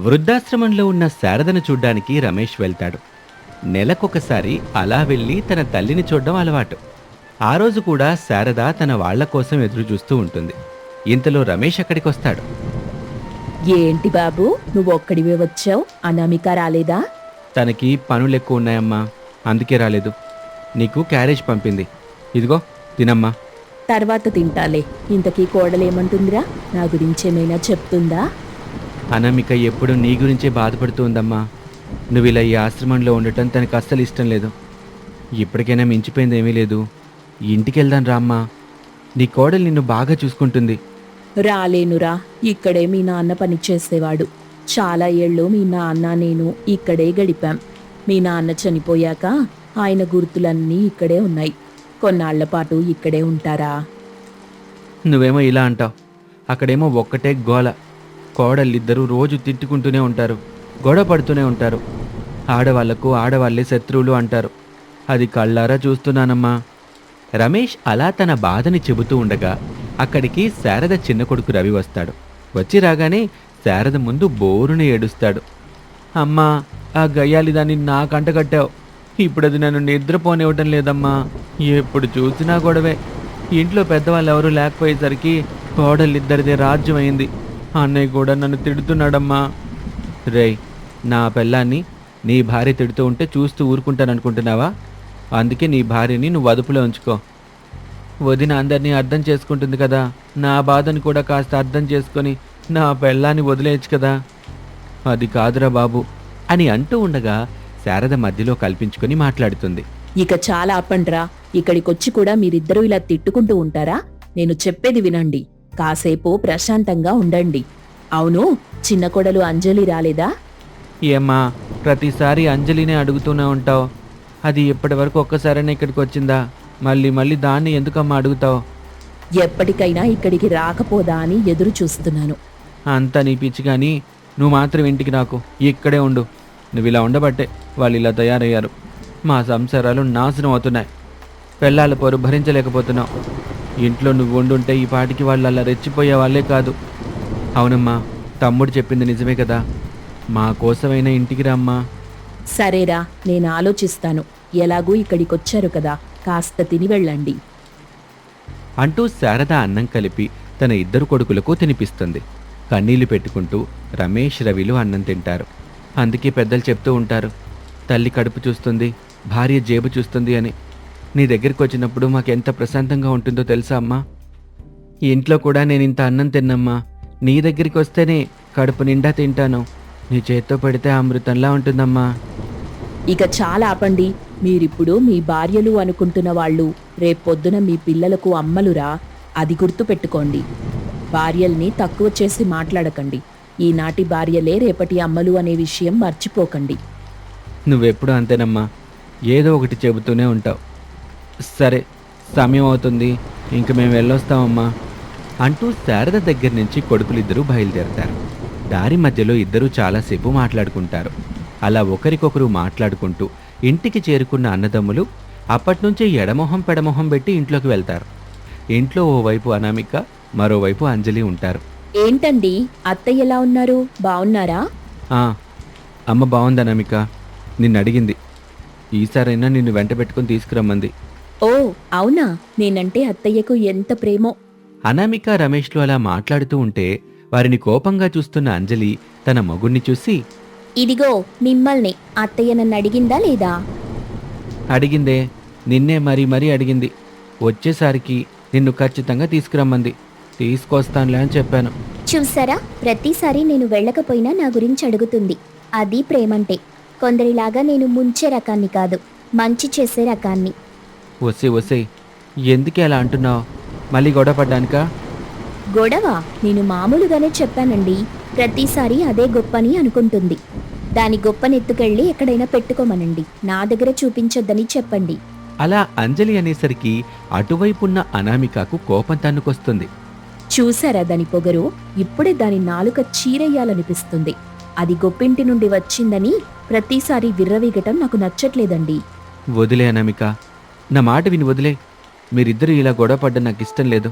వృద్ధాశ్రమంలో ఉన్న శారదను చూడ్డానికి రమేష్ వెళ్తాడు. నెలకొకసారి అలా వెళ్ళి తన తల్లిని చూడడం అలవాటు. ఆ రోజు కూడా శారద తన వాళ్ళ కోసం ఎదురు చూస్తూ ఉంటుంది. ఇంతలో రమేష్ అక్కడికి వస్తాడు ఏంటి బాబు నువ్వు ఒక్కడివే వచ్చావు? అనామిక రాలేదా? తనకి పనులు ఎక్కువ ఉన్నాయమ్మా. అందుకే రాలేదు. నీకు క్యారేజ్ పంపింది. ఇదిగో తినమ్మా. తర్వాత తింటాలే. ఇంతకీ కోడలేమంటుందిరా? నా గురించేమైనా చెప్తుందా? అనామిక ఎప్పుడు నీ గురించే బాధపడుతూ ఉందమ్మా నువ్వు ఇలా ఈ ఆశ్రమంలో ఉండటం తనకు అస్సలు ఇష్టం లేదు. ఇప్పటికైనా మించిపోయింది ఏమీ లేదు. ఇంటికి వెళ్దాం రామ్మా. నీ కోడలు నిన్ను బాగా చూసుకుంటుంది. రాలేనురా ఇక్కడే మీ నాన్న పని చేసేవాడు. చాలా ఏళ్ళు మీ నాన్న నేను ఇక్కడే గడిపాం. మీ నాన్న చనిపోయాక ఆయన గుర్తులన్నీ ఇక్కడే ఉన్నాయి. కొన్నాళ్ళ పాటు ఇక్కడే ఉంటారా? నువ్వేమో ఇలా అంటావు. అక్కడేమో ఒక్కటే గోల. కోడళ్ళిద్దరూ రోజు తిట్టుకుంటూనే ఉంటారు గొడవ పడుతూనే ఉంటారు. ఆడవాళ్ళకు ఆడవాళ్ళే శత్రువులు అంటారు. అది కళ్ళారా చూస్తున్నానమ్మా. రమేష్ అలా తన బాధని చెబుతూ ఉండగా అక్కడికి శారద చిన్న కొడుకు రవి వస్తాడు. వచ్చి రాగానే శారద ముందు బోరుని ఏడుస్తాడు. అమ్మా ఆ గయ్యాలి దాన్ని నా కంట కట్టావు ఇప్పుడు అది నన్ను నిద్రపోనివ్వటం లేదమ్మా. ఎప్పుడు చూసినా గొడవే. ఇంట్లో పెద్దవాళ్ళు ఎవరూ లేకపోయేసరికి కోడలిద్దరిదే రాజ్యం అయింది అన్నయ్య కూడా నన్ను తిడుతున్నాడమ్మా. రేయ్ నా పెళ్ళాన్ని నీ భార్య తిడుతూ ఉంటే చూస్తూ ఊరుకుంటాననుకుంటున్నావా? అందుకే నీ భార్యని నువ్వు అదుపులో ఉంచుకో. వదిన అందరినీ అర్థం చేసుకుంటుంది కదా. నా బాధను కూడా కాస్త అర్థం చేసుకొని నా పెళ్ళాన్ని వదిలేయచ్చు కదా. అది కాదురా బాబు అని అంటూ ఉండగా శారద మధ్యలో కల్పించుకొని మాట్లాడుతుంది. ఇక చాలా అప్పండ్రా. ఇక్కడికొచ్చి కూడా మీరిద్దరూ ఇలా తిట్టుకుంటూ ఉంటారా? నేను చెప్పేది వినండి. కాసేపు ప్రశాంతంగా ఉండండి. అవును చిన్న కొడలు అంజలి రాలేదా? ఏమ్మా ప్రతిసారి అంజలినే అడుగుతూనే ఉంటావు. అది ఇప్పటి వరకు ఒక్కసారైనా ఇక్కడికి వచ్చిందా? మళ్ళీ మళ్ళీ దాన్ని ఎందుకమ్మా అడుగుతావు? ఎప్పటికైనా ఇక్కడికి రాకపోదా అని ఎదురు చూస్తున్నాను. అంతా నీ పిచ్చి కానీ నువ్వు మాత్రం ఇంటికి రాకు ఇక్కడే ఉండు. నువ్వు ఇలా ఉండబట్టే వాళ్ళు ఇలా తయారయ్యారు. మా సంసారాలు నాశనం అవుతున్నాయి. పెళ్ళాల పొరు భరించలేకపోతున్నావు. ఇంట్లో నువ్వు ఉండుంటే ఈ పాటికి వాళ్ళు అలా రెచ్చిపోయే వాళ్ళే కాదు. అవునమ్మా తమ్ముడు చెప్పింది నిజమే కదా. మా కోసమైనా ఇంటికి రమ్మా సరేరా నేను ఆలోచిస్తాను. ఎలాగూ ఇక్కడికొచ్చారు కదా కాస్త తిని వెళ్ళండి. అంటూ శారద అన్నం కలిపి తన ఇద్దరు కొడుకులకు తినిపిస్తుంది. కన్నీళ్ళు పెట్టుకుంటూ రమేష్ రవిలు అన్నం తింటారు. అందుకే పెద్దలు చెప్తూ ఉంటారు తల్లి కడుపు చూస్తుంది భార్య జేబు చూస్తుంది అని. నీ దగ్గరికి వచ్చినప్పుడు మాకెంత ప్రశాంతంగా ఉంటుందో తెలుసా అమ్మా? ఇంట్లో కూడా నేను ఇంత అన్నం తిన్నమ్మా. నీ దగ్గరికి వస్తేనే కడుపు నిండా తింటాను. నీ చేత్తో పెడితే అమృతంలా ఉంటుందమ్మా. ఇక చాలా ఆపండి. మీరిప్పుడు మీ భార్యలు అనుకుంటున్న వాళ్ళు. రేపొద్దున మీ పిల్లలకు అమ్మలురా. అది గుర్తు పెట్టుకోండి భార్యల్ని తక్కువ చేసి మాట్లాడకండి. ఈనాటి భార్యలే రేపటి అమ్మలు అనే విషయం మర్చిపోకండి. నువ్వెప్పుడు అంతేనమ్మా. ఏదో ఒకటి చెబుతూనే ఉంటావు. సరే సమయం అవుతుంది. ఇంక మేము వెళ్ళొస్తామమ్మా. అంటూ శారద దగ్గర నుంచి కొడుకులిద్దరూ బయలుదేరతారు. దారి మధ్యలో ఇద్దరూ చాలాసేపు మాట్లాడుకుంటారు. అలా ఒకరికొకరు మాట్లాడుకుంటూ ఇంటికి చేరుకున్న అన్నదమ్ములు అప్పట్నుంచే ఎడమొహం పెడమొహం పెట్టి ఇంట్లోకి వెళ్తారు. ఇంట్లో ఓవైపు అనామిక మరోవైపు అంజలి ఉంటారు. ఏంటండి? అత్తయ్య ఎలా ఉన్నారు? బాగున్నారా ఆ, అమ్మ బాగుంది అనామిక నిన్ను అడిగింది ఈసారైనా నిన్ను వెంట పెట్టుకుని తీసుకురమ్మంది. ఓ అవునా? నేనంటే అత్తయ్యకు ఎంత ప్రేమో. అనామిక రమేష్లు అలా మాట్లాడుతూ ఉంటే వారిని కోపంగా చూస్తున్న అంజలి తన మగుణ్ణి చూసి ఇదిగో మిమ్మల్ని. అత్తయ్య నన్ను అడిగిందా లేదా? అడిగిందే. నిన్నే మరీ మరీ అడిగింది. వచ్చేసరికి నిన్ను ఖచ్చితంగా తీసుకురమ్మంది. తీసుకొస్తానులే అని చెప్పాను. చూసారా? ప్రతిసారి నేను వెళ్ళకపోయినా నా గురించి అడుగుతుంది. అది ప్రేమంటే. కొందరిలాగా నేను ముంచే రకాన్ని కాదు. మంచి చేసే రకాన్ని. వసే వసే. ఎందుకే అలా అంటున్నావు? మళ్ళీ గొడవ పడ్డానికా? గొడవ? నేను మామూలుగానే చెప్పానండి. ప్రతిసారి అదే గొప్పని అనుకుంటుంది. దాని గొప్పనెత్తుకెళ్ళి ఎక్కడైనా పెట్టుకోమనండి. నా దగ్గర చూపించొద్దని చెప్పండి. అలా అంజలి అనేసరికి అటువైపున్న అనామికకు కోపం తన్నుకొస్తుంది. చూసారా దాని పొగరు? ఇప్పుడే దాని నాలుక చీరెయ్యాలనిపిస్తుంది. అది గొప్పింటి నుండి వచ్చిందని ప్రతిసారి విర్రవీగటం నాకు నచ్చట్లేదండి. వదిలే అనామిక. నా మాట విని వదిలే. మీరిద్దరూ ఇలా గొడవ పడ్డం నాకు ఇష్టం లేదు.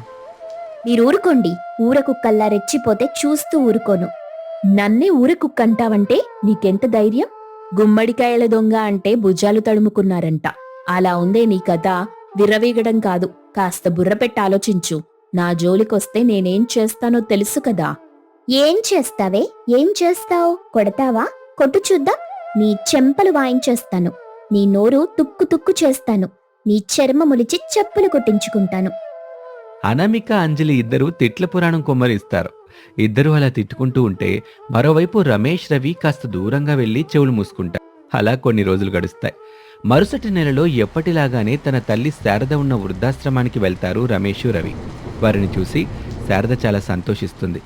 మీరు ఊరుకోండి ఊర కుక్కల్లా రెచ్చిపోతే చూస్తూ ఊరుకోను. నన్నే ఊరకుక్కంటావంటే నీకెంత ధైర్యం? గుమ్మడికాయల దొంగ అంటే భుజాలు తడుముకున్నారంట. అలా ఉందే నీ కథ. విర్రవీగడం కాదు. కాస్త బుర్ర పెట్టి ఆలోచించు. నా జోలికొస్తే నేనేం చేస్తానో తెలుసు కదా. ఏం చేస్తావే? ఏం చేస్తావు? కొడతావా? కొట్టు చూద్దాం. నీ చెంపలు వాయించేస్తాను. నీ నోరు తుక్కు తుక్కు చేస్తాను. నీ చర్మములిచి చెప్పులు కొట్టించుకుంటాను. అనామిక అంజలి ఇద్దరు తిట్ల పురాణం కొమ్మరిస్తారు. ఇద్దరు అలా తిట్టుకుంటూ ఉంటే మరోవైపు రమేష్ రవి కాస్త దూరంగా వెళ్ళి చెవులు మూసుకుంటారు. అలా కొన్ని రోజులు గడుస్తాయి. మరుసటి నెలలో ఎప్పటిలాగానే తన తల్లి శారద ఉన్న వృద్ధాశ్రమానికి వెళ్తారు రమేష్ రవి. వారిని చూసి శారద చాలా సంతోషిస్తుంది.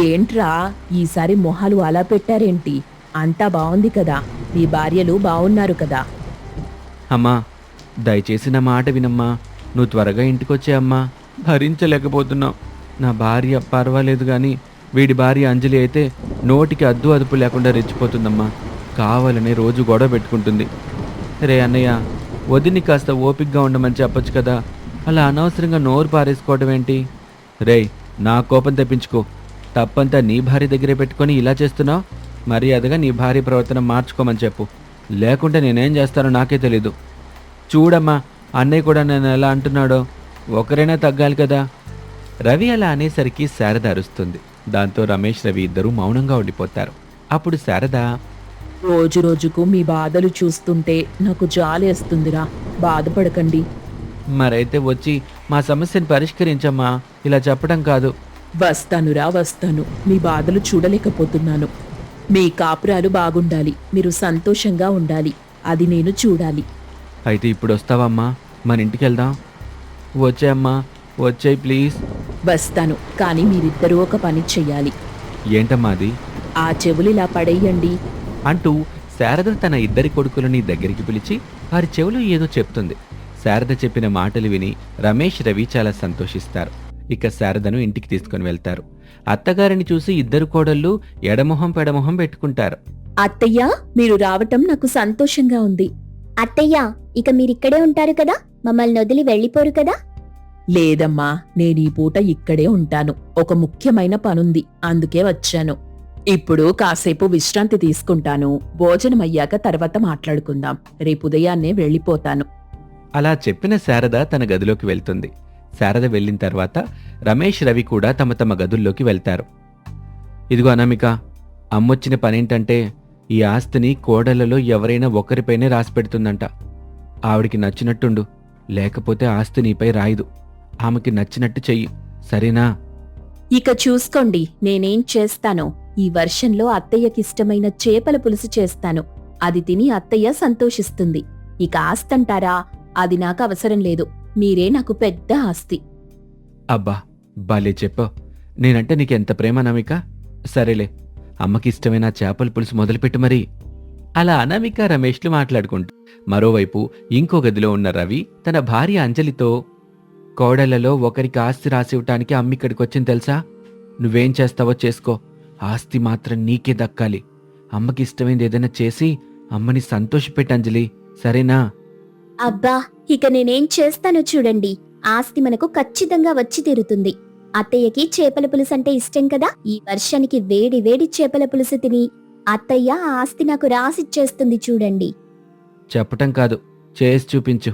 ఏంట్రా ఈసారి మొహాలు అలా పెట్టారేంటి? అంతా బావుంది కదా. మీ భార్యలు బావున్నారు కదా. అమ్మా దయచేసి నా మాట వినమ్మా. నువ్వు త్వరగా ఇంటికొచ్చే అమ్మా. భరించలేకపోతున్నావు. నా భార్య పర్వాలేదు కానీ వీడి భార్య అంజలి అయితే నోటికి అద్దు అదుపు లేకుండా రెచ్చిపోతుందమ్మా. కావాలనే రోజు గొడవ పెట్టుకుంటుంది. రే అన్నయ్య వదిని కాస్త ఓపిక్గా ఉండమని చెప్పొచ్చు కదా. అలా అనవసరంగా నోరు పారేసుకోవడం ఏంటి? రేయ్ నా కోపం తెప్పించుకో. తప్పంతా నీ భార్య దగ్గరే పెట్టుకొని ఇలా చేస్తున్నావు? మర్యాదగా నీ భార్య ప్రవర్తన మార్చుకోమని చెప్పు. లేకుంటే నేనేం చేస్తానో నాకే తెలీదు. చూడమ్మా అన్నయ్య కూడా నేను ఎలా అంటున్నాడో. ఒకరైనా తగ్గాలి కదా. రవి అలా అనేసరికి శారద అరుస్తుంది. దాంతో రమేష్ రవి ఇద్దరూ మౌనంగా ఉండిపోతారు. అప్పుడు శారద రోజు రోజుకు మీ బాధలు చూస్తుంటే నాకు జాలేస్తుందిరా బాధపడకండి. మరైతే వచ్చి మా సమస్యను పరిష్కరించమ్మా. ఇలా చెప్పడం కాదు. వస్తానురా వస్తాను. మీ బాధలు చూడలేకపోతున్నాను. మీ కాపురాలు బాగుండాలి. మీరు సంతోషంగా ఉండాలి. అది నేను చూడాలి. అయితే ఇప్పుడు వస్తావమ్మా. మన ఇంటికి వెళ్దాం. వచ్చాయమ్మా వచ్చాయి ప్లీజ్. వస్తాను. కానీ మీరిద్దరూ ఒక పని చెయ్యాలి. ఏంటమ్మా అది? ఆ చెవులు ఇలా పడేయండి. అంటూ శారద తన ఇద్దరి కొడుకులని దగ్గరికి పిలిచి వారి చెవులు ఏదో చెప్తుంది. శారద చెప్పిన మాటలు విని రమేష్ రవి చాలా సంతోషిస్తారు. ఇక శారదను ఇంటికి తీసుకుని వెళ్తారు. అత్తగారిని చూసి ఇద్దరు కోడళ్ళు ఎడమొహం పెడమొహం పెట్టుకుంటారు. అత్తయ్య మీరు రావటం నాకు సంతోషంగా ఉంది. అత్తయ్య ఇక మీరిక్కడే ఉంటారు కదా? మమ్మల్ని వదిలి వెళ్ళిపోరు కదా? లేదమ్మా నేను ఈ పూట ఇక్కడే ఉంటాను. ఒక ముఖ్యమైన పనుంది అందుకే వచ్చాను. ఇప్పుడు కాసేపు విశ్రాంతి తీసుకుంటాను. భోజనం అయ్యాక తర్వాత మాట్లాడుకుందాం. రేపు ఉదయాన్నే వెళ్ళిపోతాను. అలా చెప్పిన శారద తన గదిలోకి వెళ్తుంది. శారద వెళ్ళిన తర్వాత రమేష్ రవి కూడా తమ తమ గదుల్లోకి వెళ్తారు. ఇదిగో అనామిక అమ్మొచ్చిన పనేంటంటే ఈ ఆస్తిని కోడళ్ళలో ఎవరైనా ఒకరిపైనే రాసి పెడుతుందంట. ఆవిడికి నచ్చినట్టుండు. లేకపోతే ఆస్తి నీపై రాయదు. ఆమెకి నచ్చినట్టు చెయ్యి. సరేనా? ఇక చూసుకోండి నేనేం చేస్తానో. ఈ వర్షంలో అత్తయ్యకిష్టమైన చేపల పులుసు చేస్తాను. అది తిని అత్తయ్య సంతోషిస్తుంది. ఇక ఆస్తంటారా? అది నాకు అవసరం లేదు. మీరే నాకు పెద్ద ఆస్తి. అబ్బా బాలే చెప్పావు. నేనంటే నీకెంత ప్రేమ అనామిక సరేలే. అమ్మకి ఇష్టమైన చేపల పులుసు మొదలుపెట్టు మరి. అలా అనామిక రమేష్లు మాట్లాడుకుంటూ మరోవైపు ఇంకో గదిలో ఉన్న రవి తన భార్య అంజలితో కోడళ్ళలో ఒకరికి ఆస్తి రాసివ్వటానికి ఇవ్వటానికి ఇక్కడికి వచ్చింది తెలుసా? నువ్వేం చేస్తావో చేసుకో. ఆస్తి మాత్రం నీకే దక్కాలి. అమ్మకి ఇష్టమైంది ఏదైనా చేసి అమ్మని సంతోషపెట్టంజలి సరేనా? అబ్బా ఇక నేనేం చేస్తానో చూడండి. ఆస్తి మనకు ఖచ్చితంగా వచ్చి తీరుతుంది. అత్తయ్యకి చేపల పులుసు అంటే ఇష్టం కదా? ఈ వర్షానికి వేడి వేడి చేపల పులుసు తిని అత్తయ్య ఆ ఆస్తి నాకు రాసిచ్చేస్తుంది చూడండి. చెప్పటం కాదు చేసి చూపించు.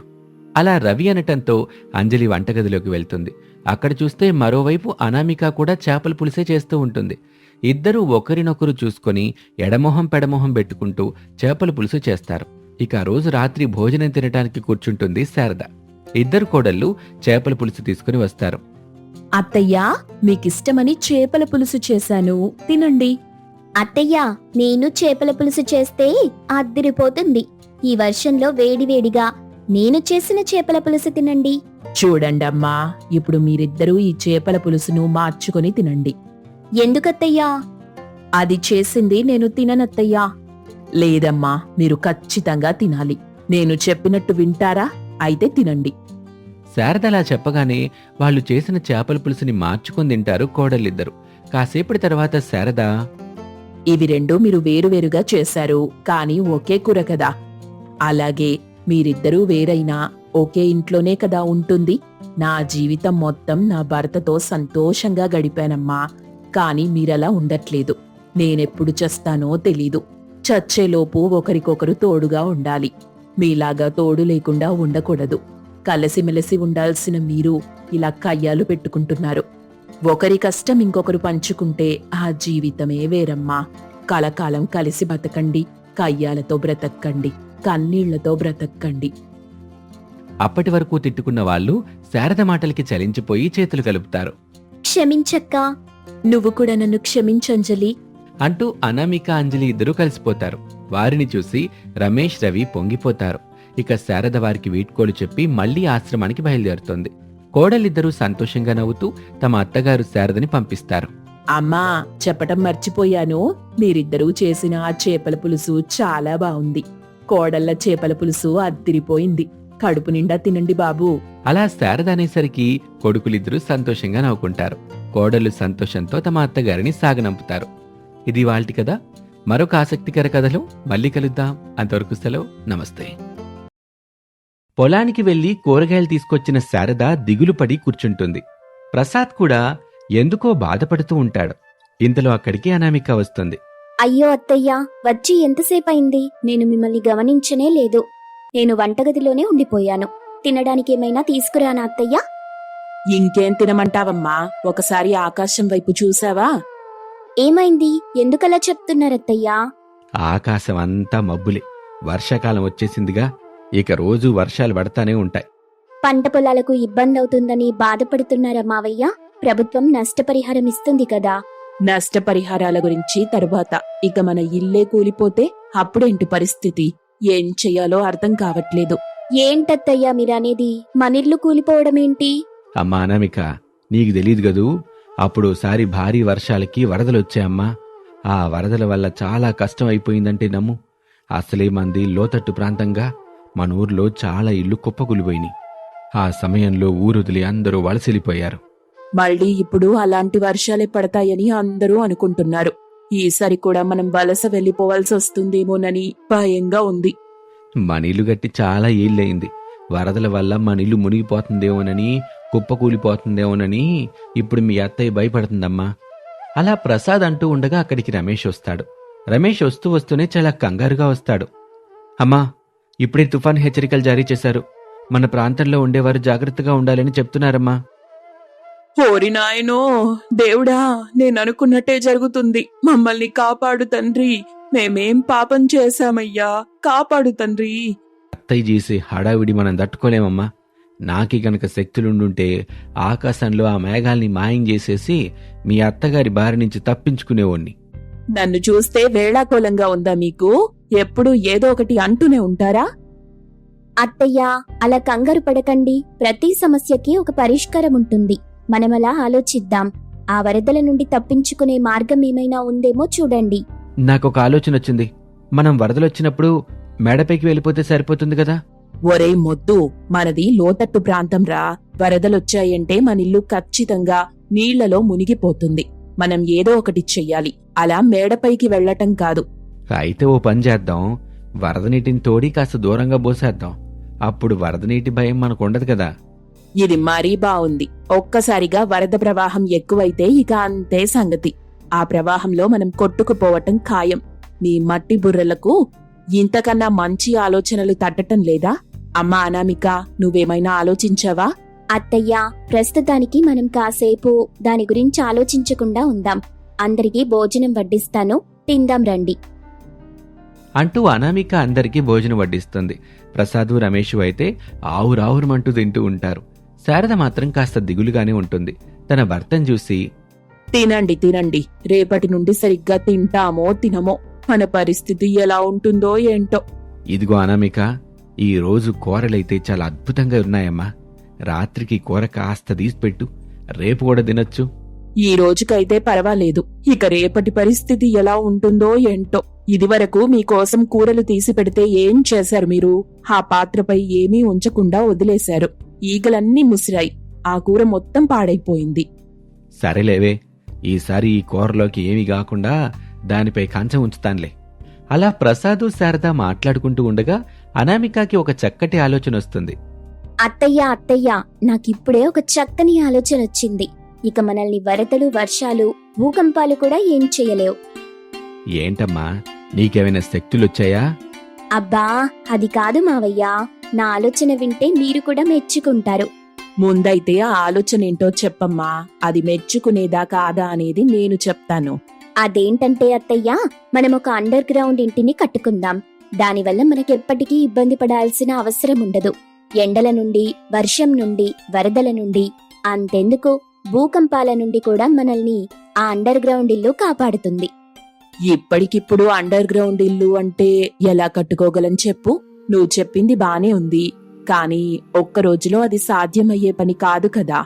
అలా రవి అనటంతో అంజలి వంటగదిలోకి వెళ్తుంది. అక్కడ చూస్తే మరోవైపు అనామిక కూడా చేపల పులిసే చేస్తూ ఉంటుంది. ఇద్దరూ ఒకరినొకరు చూసుకొని ఎడమొహం పెడమొహం పెట్టుకుంటూ చేపల పులుసు చేస్తారు. ఇక ఆ రోజు రాత్రి భోజనం తినటానికి కూర్చుంటుంది శారద. ఇద్దరు కోడళ్ళు చేపల పులుసు తీసుకుని వస్తారు. అత్తయ్యా మీకిష్టమని చేపల పులుసు చేశాను. తినండి. అత్తయ్య నేను చేపల పులుసు చేస్తే అద్దిరిపోతుంది. ఈ వర్షంలో వేడివేడిగా నేను చేసిన చేపల పులుసు తినండి. చూడండమ్మా ఇప్పుడు మీరిద్దరూ ఈ చేపల పులుసును మార్చుకొని తినండి. ఎందుకత్తయ్యా? అది చేసింది నేను తిననత్తయ్యా. లేదమ్మా మీరు ఖచ్చితంగా తినాలి. నేను చెప్పినట్టు వింటారా? అయితే తినండి. శారద అలా చెప్పగానే వాళ్ళు చేసిన చేపల పులుసుని మార్చుకొని తింటారు కోడళ్ళిద్దరు. కాసేపటి తర్వాత శారద ఇవి రెండు మీరు వేరువేరుగా చేశారు కానీ ఒకే కూర కదా. అలాగే మీరిద్దరూ వేరైనా ఒకే ఇంట్లోనే కదా ఉంటుంది? నా జీవితం మొత్తం నా భర్తతో సంతోషంగా గడిపానమ్మా కానీ మీరలా ఉండట్లేదు. నేనెప్పుడు చస్తానో తెలీదు. చచ్చేలోపు ఒకరికొకరు తోడుగా ఉండాలి. మీలాగా తోడు లేకుండా ఉండకూడదు. కలిసిమెలిసి ఉండాల్సిన మీరు ఇలా కయ్యాలు పెట్టుకుంటున్నారు. ఒకరి కష్టం ఇంకొకరు పంచుకుంటే ఆ జీవితమే వేరమ్మా. కలకాలం కలిసి బతకండి కయ్యాలతో బ్రతక్కండి కన్నీళ్ళతో బ్రతక్కండి అప్పటి వరకు తిట్టుకున్న వాళ్ళు శారద మాటలకి చలించిపోయి చేతులు కలుపుతారు. క్షమించక్క. నువ్వు కూడా నన్ను క్షమించంజలి అంటూ అనామిక అంజలి ఇద్దరూ కలిసిపోతారు. వారిని చూసి రమేష్ రవి పొంగిపోతారు. ఇక శారద వారికి వీడ్కోలు చెప్పి మళ్ళీ ఆశ్రమానికి బయలుదేరుతుంది. కోడలిద్దరూ సంతోషంగా నవ్వుతూ తమ అత్తగారు శారదని పంపిస్తారు. అమ్మా చెప్పటం మర్చిపోయాను. మీరిద్దరూ చేసిన ఆ చేపల పులుసు చాలా బాగుంది కోడళ్ళ చేపల పులుసు అద్దిరిపోయింది. కడుపు నిండా తినండి బాబు. అలా శారద అనేసరికి కొడుకులిద్దరూ సంతోషంగా నవ్వుకుంటారు. కోడళ్ళు సంతోషంతో తమ అత్తగారిని సాగనంపుతారు. ఇది వాళ్ళటి కదా మరొక ఆసక్తికర కథలో మళ్ళీ కలుద్దాం. అంతవరకు సెలవు. నమస్తే. పొలానికి వెళ్ళి కూరగాయలు తీసుకొచ్చిన శారద దిగులుపడి కూర్చుంటుంది. ప్రసాద్ కూడా ఎందుకో బాధపడుతూ ఉంటాడు. ఇంతలో అక్కడికి అనామిక వస్తుంది. అయ్యో అత్తయ్య వచ్చి ఎంతసేపు అయింది నేను మిమ్మల్ని గమనించనే లేదు. నేను వంటగదిలోనే ఉండిపోయాను. తినడానికి ఏమైనా తీసుకురానా అత్తయ్య? ఇంకేం తినమంటావమ్మా? ఒకసారి ఆకాశం వైపు చూసావా? ఏమైంది? ఎందుకలా చెప్తున్నారత్తయ్యా ఆకాశం అంతా మబ్బులే. వర్షాకాలం వచ్చేసిందిగా ఇక రోజూ వర్షాలు పడతానే ఉంటాయి. పంట పొలాలకు ఇబ్బంది అవుతుందని బాధపడుతున్నారా మావయ్య? ప్రభుత్వం నష్టపరిహారం ఇస్తుంది కదా. నష్టపరిహారాల గురించి తరువాత ఇక మన ఇల్లే కూలిపోతే అప్పుడేంటి పరిస్థితి? ఏం చెయ్యాలో అర్థం కావట్లేదు. ఏంటత్తయ్యా మీరనేది? మనిల్లు కూలిపోవడమేంటి? అమ్మా అనామిక నీకు తెలియదు గదూ అప్పుడోసారి భారీ వర్షాలకి వరదలొచ్చాయమ్మా. ఆ వరదల వల్ల చాలా కష్టం అయిపోయిందంటే నమ్ము. అసలే మంది లోతట్టు ప్రాంతంగా మన ఊర్లో చాలా ఇల్లు కుప్పకూలిపోయినాయి. ఆ సమయంలో ఊరొదిలి అందరూ వలసెలిపోయారు మళ్ళీ ఇప్పుడు అలాంటి వర్షాలే పడతాయని అందరూ అనుకుంటున్నారు. ఈసారి కూడా మనం వలస వెళ్ళిపోవాల్సి వస్తుందేమోనని భయంగా ఉంది. మన ఇల్లు గట్టి చాలా ఏళ్ళయింది. వరదల వల్ల మన ఇల్లు మునిగిపోతుందేమోనని కుప్పకూలిపోతుందేమోనని ఇప్పుడు మీ అత్తయ్య భయపడుతుందమ్మా. అలా ప్రసాద్ అంటూ ఉండగా అక్కడికి రమేష్ వస్తాడు. రమేష్ వస్తూ వస్తూనే చాలా కంగారుగా వస్తాడు. అమ్మా ఇప్పుడే తుఫాన్ హెచ్చరికలు జారీ చేశారు. మన ప్రాంతంలో ఉండేవారు జాగ్రత్తగా ఉండాలని చెప్తున్నారమ్మా. ఓరి నాయనో దేవుడా నేను అనుకున్నట్టే జరుగుతుంది. మమ్మల్ని కాపాడు తండ్రి. మేమేం పాపం చేశామయ్యా. కాపాడు తండ్రి. అత్తయ్య చేసే హడావిడి మనం తట్టుకోలేమమ్మా. నాకి గనక శక్తులుండుంటే ఆకాశంలో ఆ మేఘాల్ని మాయం చేసేసి మీ అత్తగారి బారి నుంచి తప్పించుకునేవాణ్ణి. నన్ను చూస్తే వేళాకోళంగా ఉందా మీకు? ఎప్పుడు ఏదో ఒకటి అంటూనే ఉంటారా? అత్తయ్య అలా కంగారు పడకండి. ప్రతి సమస్యకి ఒక పరిష్కారం ఉంటుంది. మనమలా ఆలోచిద్దాం. ఆ వరదల నుండి తప్పించుకునే మార్గం ఏమైనా ఉందేమో చూడండి. నాకు ఒక ఆలోచన వచ్చింది. మనం వరదలొచ్చినప్పుడు మేడపైకి వెళ్ళిపోతే సరిపోతుంది కదా? ఒరే మొద్దు మనది లోతట్టు ప్రాంతం రా. వరదలొచ్చాయంటే మనిల్లు ఖచ్చితంగా నీళ్ళలో మునిగిపోతుంది. మనం ఏదో ఒకటి చెయ్యాలి. అలా మేడపైకి వెళ్ళటం కాదు. అయితే ఓ పని చేద్దాం. వరద నీటిని తోడి కాస్త దూరంగా పోసేద్దాం అప్పుడు వరద నీటి భయం మనకు ఉండదు కదా. ఇది మరీ బావుంది. ఒక్కసారిగా వరద ప్రవాహం ఎక్కువైతే ఇక అంతే సంగతి. ఆ ప్రవాహంలో మనం కొట్టుకుపోవటం ఖాయం. నీ మట్టి బుర్రలకు ఇంతకన్నా మంచి ఆలోచనలు తట్టటం లేదా? అమ్మా అనామిక నువ్వేమైనా ఆలోచించావా? అత్తయ్య ప్రస్తుతానికి మనం కాసేపు దాని గురించి ఆలోచించకుండా ఉందాం. అందరికీ భోజనం వడ్డిస్తాను. తిందాం రండి. అంటూ అనామిక అందరికీ భోజనం వడ్డిస్తుంది. ప్రసాదు రమేష్ అయితే ఆవురావురమంటూ తింటూ ఉంటారు. శారద మాత్రం కాస్త దిగులుగానే ఉంటుంది. తన భర్తను చూసి తినండి తినండి. రేపటి నుండి సరిగ్గా తింటామో తినమో మన పరిస్థితి ఎలా ఉంటుందో ఏంటో. ఇదిగో అనామిక ఈ రోజు కూరలైతే చాలా అద్భుతంగా ఉన్నాయమ్మా. రాత్రికి కూర కాస్త తీసిపెట్టు. రేపు కూడా తినొచ్చు. ఈ రోజుకైతే పర్వాలేదు. ఇక రేపటి పరిస్థితి ఎలా ఉంటుందో ఏంటో. ఇదివరకు మీకోసం కూరలు తీసి పెడితే ఏం చేశారు మీరు? ఆ పాత్రపై ఏమీ ఉంచకుండా వదిలేశారు. ఈగలన్నీ ముసిరాయి. ఆ కూర మొత్తం పాడైపోయింది. సరేలేవే. ఈసారి ఈ కూరలోకి ఏమీ కాకుండా దానిపై కంచం ఉంచుతానులే. అలా ప్రసాదు శారద మాట్లాడుకుంటూ ఉండగా అనామికకి ఒక చక్కటి ఆలోచన వస్తుంది అత్తయ్య అత్తయ్య నాకిప్పుడే ఒక చక్కని ఆలోచన వచ్చింది. ఇక మనల్ని వరదలు వర్షాలు భూకంపాలు కూడా ఏం చేయలేవు. ఏంటమ్మా? నీకేమైనా శక్తులొచ్చాయా? అబ్బా అది కాదు మావయ్య. నా ఆలోచన వింటే మీరు కూడా మెచ్చుకుంటారు. ముందైతే ఆ ఆలోచన ఏంటో చెప్పమ్మా. అది మెచ్చుకునేదా కాదా అనేది నేను చెప్తాను. అదేంటంటే అత్తయ్య మనం ఒక అండర్ గ్రౌండ్ ఇంటిని కట్టుకుందాం. దానివల్ల మనకెప్పటికీ ఇబ్బంది పడాల్సిన అవసరం ఉండదు. ఎండల నుండి వర్షం నుండి వరదల నుండి అంతెందుకు? భూకంపాల నుండి కూడా మనల్ని ఆ అండర్ గ్రౌండ్ ఇల్లు కాపాడుతుంది. ఇప్పటికిప్పుడు అండర్ గ్రౌండ్ ఇల్లు అంటే ఎలా కట్టుకోగలం చెప్పు? నువ్వు చెప్పింది బానే ఉంది. కానీ ఒక్క రోజులో అది సాధ్యమయ్యే పని కాదు కదా.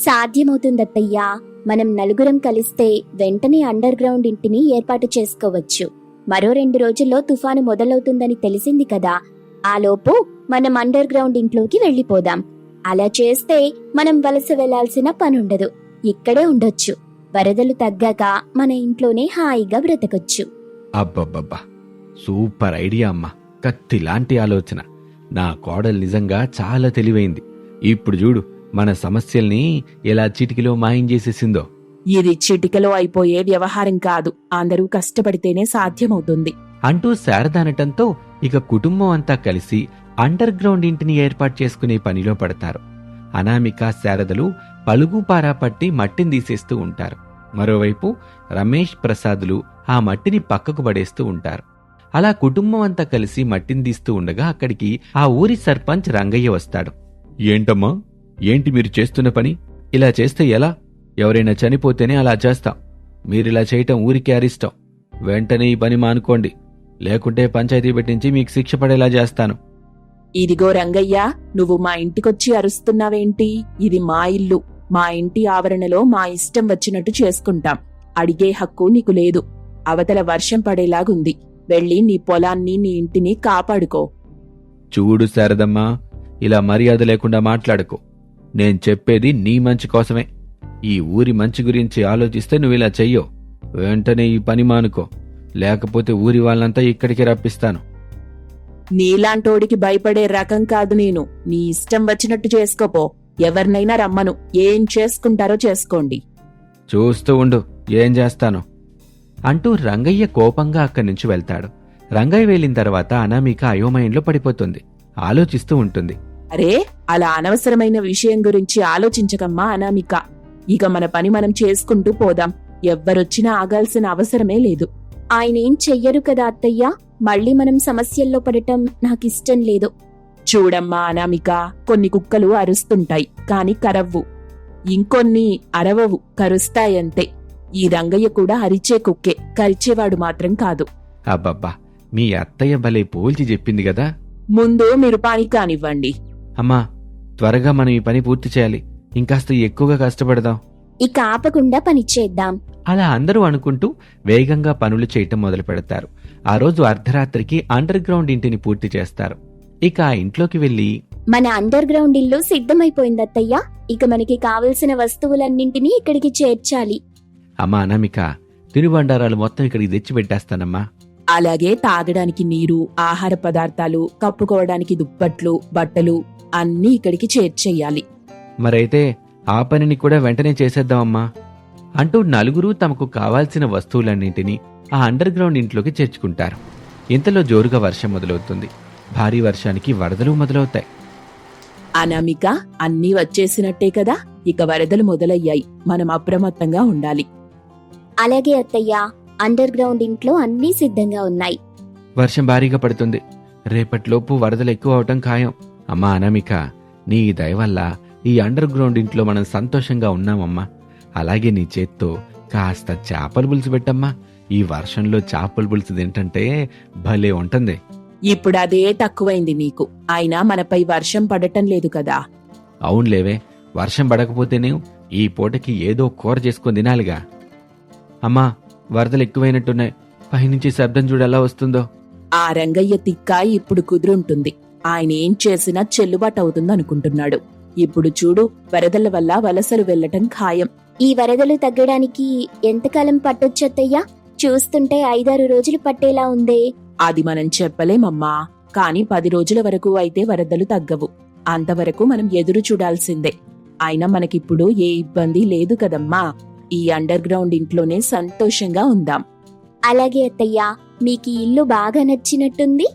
సాధ్యమవుతుంది అత్తయ్య మనం నలుగురం కలిస్తే వెంటనే అండర్ గ్రౌండ్ ఇంటిని ఏర్పాటు చేసుకోవచ్చు. మరో రెండు రోజుల్లో తుఫాను మొదలవుతుందని తెలిసింది కదా. ఆలోపు మనం అండర్ గ్రౌండ్ ఇంట్లోకి వెళ్ళిపోదాం. అలా చేస్తే మనం వలస వెళ్ళాల్సిన పనుండదు. ఇక్కడే ఉండొచ్చు. వరదలు తగ్గాక మన ఇంట్లోనే హాయిగా బ్రతకొచ్చు. అబ్బబ్బబ్బా! సూపర్ ఐడియా అమ్మా. కత్తిలాంటి ఆలోచన. నా కోడలు నిజంగా చాలా తెలివైంది. ఇప్పుడు చూడు మన సమస్యల్ని ఎలా చిటికిలో మాయం చేసేసిందో. ఇది చిటికలో అయిపోయే వ్యవహారం కాదు. అందరూ కష్టపడితేనే సాధ్యమవుతుంది. అంటూ శారద అనటంతో ఇక కుటుంబం అంతా కలిసి అండర్ గ్రౌండ్ ఇంటిని ఏర్పాటు చేసుకునే పనిలో పడతారు. అనామిక శారదలు పలుగు పారా పట్టి మట్టిని తీసేస్తూ ఉంటారు. మరోవైపు రమేష్ ప్రసాదులు ఆ మట్టిని పక్కకు పడేస్తూ ఉంటారు. అలా కుటుంబం అంతా కలిసి మట్టిని తీస్తూ ఉండగా అక్కడికి ఆ ఊరి సర్పంచ్ రంగయ్య వస్తాడు. ఏంటమ్మా? ఏంటి మీరు చేస్తున్న పని? ఇలా చేస్తే ఎలా? ఎవరైనా చనిపోతేనే అలా చేస్తాం. మీరిలా చేయటం ఊరికే అరిష్టం. వెంటనే ఈ పని మానుకోండి. లేకుంటే పంచాయతీ పెట్టించి మీకు శిక్ష పడేలా చేస్తాను. ఇదిగో రంగయ్య నువ్వు మా ఇంటికొచ్చి అరుస్తున్నావేంటి? ఇది మా ఇల్లు. మా ఇంటి ఆవరణలో మా ఇష్టం వచ్చినట్టు చేసుకుంటాం. అడిగే హక్కు నీకు లేదు. అవతల వర్షం పడేలాగుంది. వెళ్ళి నీ పొలాన్ని నీ ఇంటిని కాపాడుకో. చూడు శారదమ్మా ఇలా మర్యాద లేకుండా మాట్లాడుకో. నేను చెప్పేది నీ మంచి కోసమే. ఈ ఊరి మంచి గురించి ఆలోచిస్తే నువ్వు ఇలా చెయ్యో. వెంటనే ఈ పని మానుకో. లేకపోతే ఊరి వాళ్ళంతా ఇక్కడికి రప్పిస్తాను. నీలాంటోడికి భయపడే రకం కాదు నేను. నీ ఇష్టం వచ్చినట్టు చేసుకోపో. ఎవరినైనా రమ్మను. ఏం చేసుకుంటారో చేసుకోండి. చూస్తూ ఉండు. ఏం చేస్తాను? అంటూ రంగయ్య కోపంగా అక్కడి నుంచి వెళ్తాడు. రంగయ్య వెళ్ళిన తర్వాత అనామిక అయోమయంలో పడిపోతుంది. ఆలోచిస్తూ ఉంటుంది. అరే అలా అనవసరమైన విషయం గురించి ఆలోచించకమ్మా అనామిక. ఇక మన పని మనం చేసుకుంటూ పోదాం. ఎవ్వరొచ్చినా ఆగాల్సిన అవసరమే లేదు. ఆయనేం చెయ్యరు కదా అత్తయ్య? మళ్ళీ మనం సమస్యల్లో పడటం నాకిష్టం లేదు. చూడమ్మా అనామిక కొన్ని కుక్కలు అరుస్తుంటాయి కాని కరవ్వు. ఇంకొన్ని అరవవు కరుస్తాయంతే. ఈ రంగయ్య కూడా అరిచే కుక్కే కరిచేవాడు మాత్రం కాదు. అబ్బబ్బా మీ అత్తయ్య భలే పోల్చి చెప్పింది కదా. ముందు మీరు పని కానివ్వండి. అమ్మా త్వరగా మనం ఈ పని పూర్తి చేయాలి. ఇంకాస్త ఎక్కువగా కష్టపడదాం. ఇక ఆపకుండా పని చేద్దాం. అలా అందరూ అనుకుంటూ వేగంగా పనులు చేయటం మొదలు పెడతారు. ఆ రోజు అర్ధరాత్రికి అండర్ గ్రౌండ్ ఇంటిని పూర్తి చేస్తారు. ఇక ఆ ఇంట్లోకి వెళ్ళి మన అండర్ గ్రౌండ్ ఇల్లు సిద్ధమైపోయింది అత్తయ్య ఇక మనకి కావలసిన వస్తువులన్నింటినీ ఇక్కడికి చేర్చాలి. అమ్మా అనామిక తినుబండారాలు మొత్తం ఇక్కడికి తెచ్చి పెట్టేస్తానమ్మా. అలాగే తాగడానికి నీరు ఆహార పదార్థాలు కప్పుకోవడానికి దుప్పట్లు బట్టలు అన్నీ ఇక్కడికి చేర్చేయాలి. మరైతే ఆ పనిని కూడా వెంటనే చేసేద్దామమ్మా అంటూ నలుగురు తమకు కావాల్సిన వస్తువులన్నింటినీ ఆ అండర్ గ్రౌండ్ ఇంట్లోకి చేర్చుకుంటారు. ఇంతలో జోరుగా వర్షం మొదలవుతుంది. భారీ వర్షానికి వరదలు మొదలవుతాయి. అనామిక అన్నీ వచ్చేసినట్టే కదా? ఇక వరదలు మొదలయ్యాయి. మనం అప్రమత్తంగా ఉండాలి. అలాగే అత్తయ్య అండర్ గ్రౌండ్ ఇంట్లో అన్నీ సిద్ధంగా ఉన్నాయి. వర్షం భారీగా పడుతుంది. రేపటిలోపు వరదలు ఎక్కువ అవటం ఖాయం. అమ్మా అనామిక నీ దయ వల్ల ఈ అండర్ గ్రౌండ్ ఇంట్లో మనం సంతోషంగా ఉన్నామమ్మా. అలాగే నీ చేత్తో కాస్త చేపల పులుసు పెట్టమ్మా. ఈ వర్షంలో చేపల పులుసు తింటంటే భలే ఉంటుంది. ఇప్పుడు అదే తక్కువైంది నీకు. అయినా మనపై వర్షం పడటం లేదు కదా. అవునులేవే వర్షం పడకపోతేనే ఈ పూటకి ఏదో కూర చేసుకొని తినాలిగా. అమ్మా వరదలు ఎక్కువైనట్టున్నాయి. పైనుంచి శబ్దం చూడు ఎలా వస్తుందో. ఆ రంగయ్య తిక్క ఇప్పుడు కుదురుంటుంది. ఆయన ఏం చేసినా చెల్లుబాటు అవుతుంది అనుకుంటున్నాడు ఇప్పుడు చూడు వరదల వల్ల వలసలు వెళ్ళటం ఖాయం. ఈ వరదలు తగ్గడానికి ఎంతకాలం పట్టొచ్చు అత్తయ్య చూస్తుంటే ఐదారు రోజులు పట్టేలా ఉందే. అది మనం చెప్పలేమమ్మా కాని పది రోజుల వరకు అయితే వరదలు తగ్గవు. అంతవరకు మనం ఎదురు చూడాల్సిందే. అయినా మనకిప్పుడు ఏ ఇబ్బంది లేదు కదమ్మా. ఈ అండర్ గ్రౌండ్ ఇంట్లోనే సంతోషంగా ఉందాం. అలాగే అత్తయ్య మీకు ఈ ఇల్లు బాగా నచ్చినట్టుంది?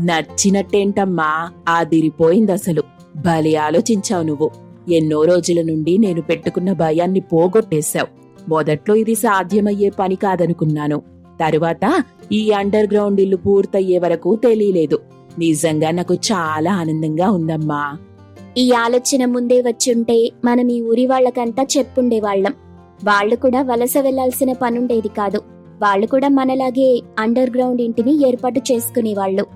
నచ్చినట్టేంటమ్మా? ఆదిరిపోయింది అసలు భలే ఆలోచించావు నువ్వు. ఎన్నో రోజుల నుండి నేను పెట్టుకున్న భయాన్ని పోగొట్టేశావు. మొదట్లో ఇది సాధ్యమయ్యే పని కాదనుకున్నాను. తరువాత ఈ అండర్ గ్రౌండ్ ఇల్లు పూర్తయ్యే వరకు తెలియలేదు. నిజంగా నాకు చాలా ఆనందంగా ఉందమ్మా. ఈ ఆలోచన ముందే వచ్చుంటే మనం ఈ ఊరి వాళ్ళకంతా చెప్పుండేవాళ్ళం. వాళ్ళు కూడా వలస వెళ్ళాల్సిన పనుండేది కాదు. వాళ్ళు కూడా మనలాగే అండర్ గ్రౌండ్ ఇంటిని ఏర్పాటు చేసుకునేవాళ్ళు.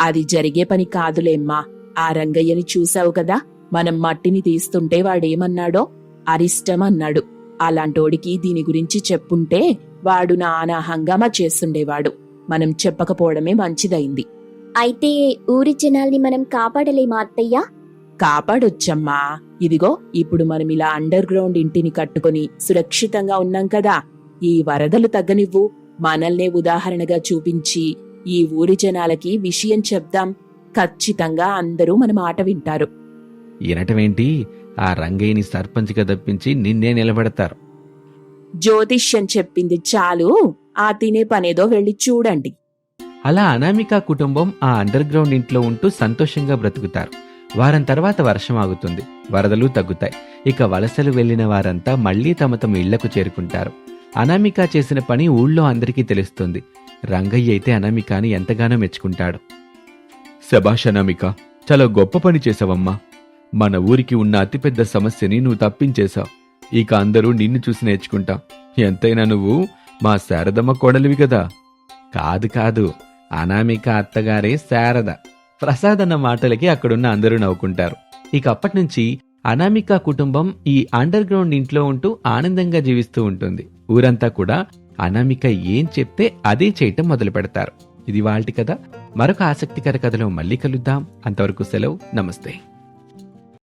అది జరిగే పని కాదులేమ్మా. ఆ రంగయ్యని చూసావు కదా? మనం మట్టిని తీస్తుంటే వాడేమన్నాడో? అరిష్టం అన్నాడు అలాంటోడికి దీని గురించి చెప్పుంటే వాడు నానా హంగామా చేస్తుండేవాడు. మనం చెప్పకపోవడమే మంచిదైంది. అయితే ఊరి జనాల్ని మనం కాపాడలేమా అత్తయ్య? కాపాడొచ్చమ్మా. ఇదిగో ఇప్పుడు మనం ఇలా అండర్ గ్రౌండ్ ఇంటిని కట్టుకొని సురక్షితంగా ఉన్నాం కదా. ఈ వరదలు తగ్గనివ్వు. మనల్నే ఉదాహరణగా చూపించి ఈ ఊరి జనాలకి విషయం చెప్దాం. ఖచ్చితంగా అందరూ మన మాట వింటారు. వినటమేంటి? ఆ రంగయ్యని సర్పంచ్గా తప్పించి నిన్నే నిలబెడతారు. జ్యోతిష్యం చెప్పింది చాలు ఆ తినే పనేదో వెళ్ళి చూడండి. అలా అనామిక కుటుంబం ఆ అండర్ గ్రౌండ్ ఇంట్లో ఉంటూ సంతోషంగా బ్రతుకుతారు. వారం తర్వాత వర్షం ఆగుతుంది వరదలు తగ్గుతాయి. ఇక వలసలు వెళ్ళిన వారంతా మళ్ళీ తమ తమ ఇళ్ళకు చేరుకుంటారు. అనామిక చేసిన పని ఊళ్ళో అందరికీ తెలుస్తుంది. రంగయ్య అయితే అనామికాని ఎంతగానో మెచ్చుకుంటాడు. శబాష్ చాలా గొప్ప పని చేసావమ్మా మన ఊరికి ఉన్న అతిపెద్ద సమస్యని నువ్వు తప్పించేశావు. ఇక అందరూ నిన్ను చూసి నేర్చుకుంటాం. ఎంతైనా నువ్వు మా శారదమ్మ కోడలివి కదా. కాదు కాదు అనామిక అత్తగారే శారద. ప్రసాద్ అన్న మాటలకి అక్కడున్న అందరూ నవ్వుకుంటారు. ఇక అప్పటి నుంచి అనామిక కుటుంబం ఈ అండర్ గ్రౌండ్ ఇంట్లో ఉంటూ ఆనందంగా జీవిస్తూ ఉంటుంది. ఊరంతా కూడా అనామిక ఏం చెప్తే అదే చేయటం మొదలు పెడతారు ఇది వాళ్ళ కథ. మరొక ఆసక్తికర కథలో మళ్ళీ కలుద్దాం. అంతవరకు సెలవు. నమస్తే.